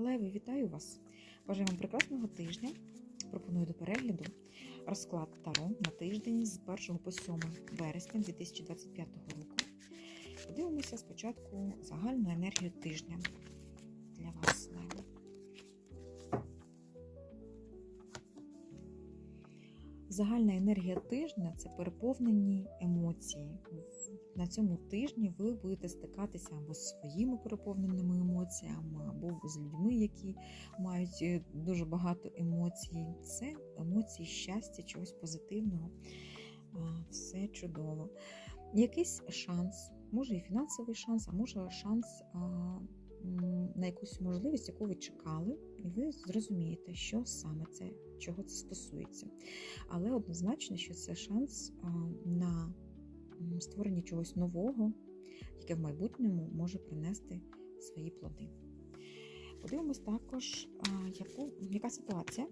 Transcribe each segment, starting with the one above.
Леви, вітаю вас! Бажаю вам прекрасного тижня. Пропоную до перегляду розклад Таро на тиждень з 1 по 7 вересня 2025 року. Подивимося спочатку загальну енергію тижня для вас, Загальна енергія тижня це переповнені емоції. На цьому тижні ви будете стикатися або з своїми переповненими емоціями, або з людьми, які мають е, дуже багато емоцій. Це емоції щастя, чогось позитивного. Все чудово. Якийсь шанс, може і фінансовий шанс, а може шанс на якусь можливість, яку ви чекали, і ви зрозумієте, що саме це, чого це стосується. Але однозначно, що це шанс на створення чогось нового, яке в майбутньому може принести свої плоди. Подивимось також, яку, яка ситуація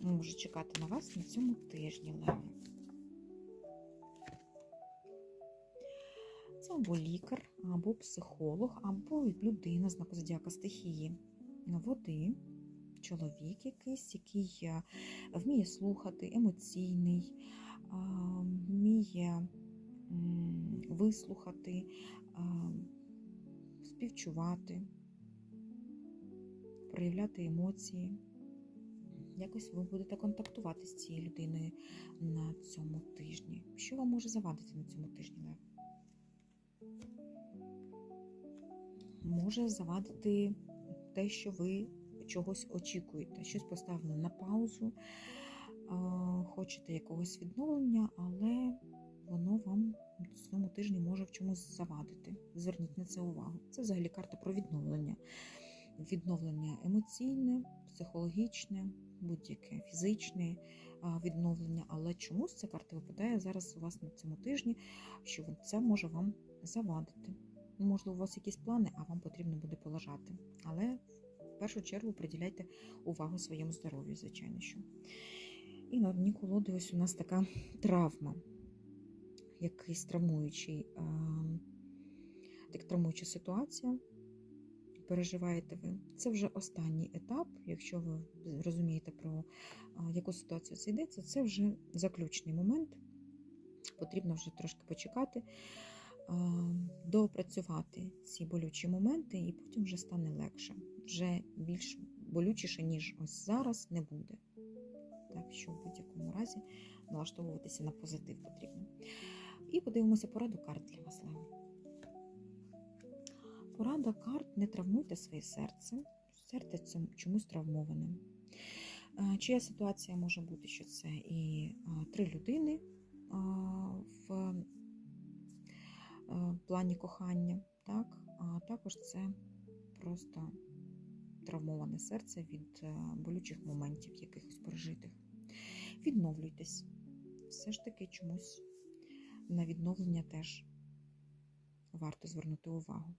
може чекати на вас на цьому тижні, Леви. Або лікар, або психолог, або людина з зодіака стихії води, чоловік якийсь, який е, вміє слухати, емоційний, вміє вислухати, співчувати, проявляти емоції. Якось ви будете контактувати з цією людиною на цьому тижні. Що вам може завадити на цьому тижні? Може завадити те, що ви чогось очікуєте, щось поставлено на паузу, хочете якогось відновлення, але воно вам на цьому тижні може в чомусь завадити. Зверніть на це увагу. Це взагалі карта про відновлення. Відновлення емоційне, психологічне, будь-яке фізичне відновлення. Але чомусь ця карта випадає зараз у вас на цьому тижні, що це може вам завадити. Можливо, у вас якісь плани, а вам потрібно буде полежати. Але в першу чергу приділяйте увагу своєму здоров'ю, звичайно. що. І на дні колоди ось у нас така травма, якийсь травмуючий, а, так, травмуюча ситуація. Переживаєте ви. Це вже останній етап, якщо ви розумієте, про яку ситуацію це йдеться, це вже заключний момент. Потрібно вже трошки почекати, доопрацювати ці болючі моменти, і потім вже стане легше. Вже більш болючіше, ніж ось зараз, не буде. Так що в будь-якому разі налаштовуватися на позитив потрібно. І подивимося пораду карт для вас, Лео. Порада карт не травмуйте своє серце. Серце чомусь травмоване. Е, Чия ситуація може бути, що це і три людини в е, плані кохання, так? а також це просто травмоване серце від е, болючих моментів, якихось пережитих. Відновлюйтесь. Все ж таки чомусь на відновлення теж варто звернути увагу.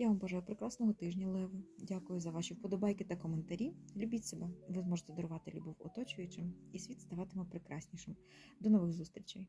Я вам бажаю прекрасного тижня, Леви. Дякую за ваші вподобайки та коментарі. Любіть себе, ви зможете дарувати любов оточуючим, і світ ставатиме прекраснішим. До нових зустрічей!